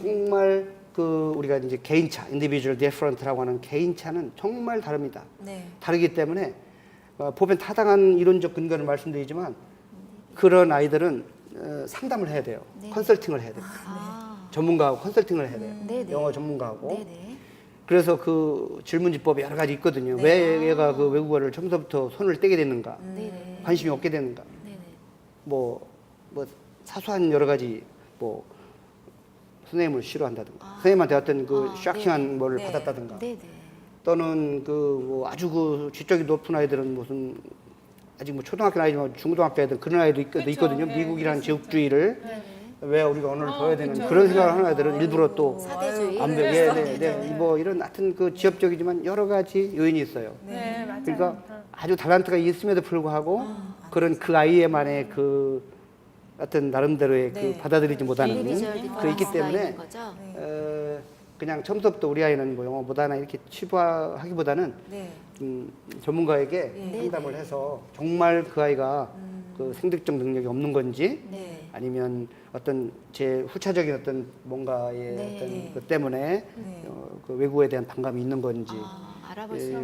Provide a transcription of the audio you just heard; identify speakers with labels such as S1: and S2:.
S1: 정말 그 우리가 이제 개인차, individual different라고 하는 개인차는 정말 다릅니다.
S2: 네.
S1: 다르기 때문에 어, 보면 타당한 이론적 근거를 말씀드리지만 그런 아이들은 어, 상담을 해야 돼요.
S3: 네.
S1: 컨설팅을 해야 돼요.
S3: 아,
S1: 전문가하고 컨설팅을 해야 돼요.
S3: 네 네.
S1: 영어 전문가하고.
S3: 네 네.
S1: 그래서 그 질문지법이 여러 가지 있거든요.
S3: 네.
S1: 왜 얘가 그 외국어를 처음부터 손을 떼게 됐는가,
S3: 네네.
S1: 관심이 없게 됐는가,
S3: 네 네.
S1: 뭐, 뭐 사소한 여러 가지 뭐 선생님을 싫어한다든가,
S3: 아.
S1: 선생님한테 어떤 그
S3: 아,
S1: 샤킹한 뭐를
S2: 네.
S1: 받았다든가,
S3: 네네.
S1: 또는 그 뭐 아주 그 지적이 높은 아이들은 무슨 아직 뭐 초등학교 아이지만 중고등학교 애들 그런 아이도 있,
S4: 그쵸.
S1: 있거든요.
S4: 네,
S1: 미국이라는 제국주의를
S3: 네네.
S1: 왜 우리가 언어를
S4: 어,
S1: 배워야 되는
S4: 그쵸.
S1: 그런 생각을 하는 아이들은 일부러 또
S3: 사대주의.
S1: 안
S4: 네,
S1: 배워. 예,
S4: 그렇죠.
S1: 네, 네. 뭐 이런 하여튼 그 지엽적이지만 여러 가지 요인이 있어요.
S4: 네, 맞아요.
S1: 그러니까 아주 달란트가 있음에도 불구하고 그런 그 아이의만의 그 어떤 나름대로의
S2: 네.
S1: 그 받아들이지 못하는 그 있기 때문에.
S2: 네.
S1: 어, 그냥 처음부터 우리 아이는 뭐 영어 못하나 이렇게 치부하기보다는
S2: 네.
S1: 음, 전문가에게
S2: 네.
S1: 상담을 해서 정말 그 아이가 그 생득적 능력이 없는 건지
S2: 네.
S1: 아니면 어떤 제 후차적인 어떤 뭔가의
S3: 네.
S1: 어떤 그 때문에
S2: 네.
S1: 어, 그 외국어에 대한 반감이 있는 건지
S3: 아, 알아볼 수
S1: 예,
S3: 있는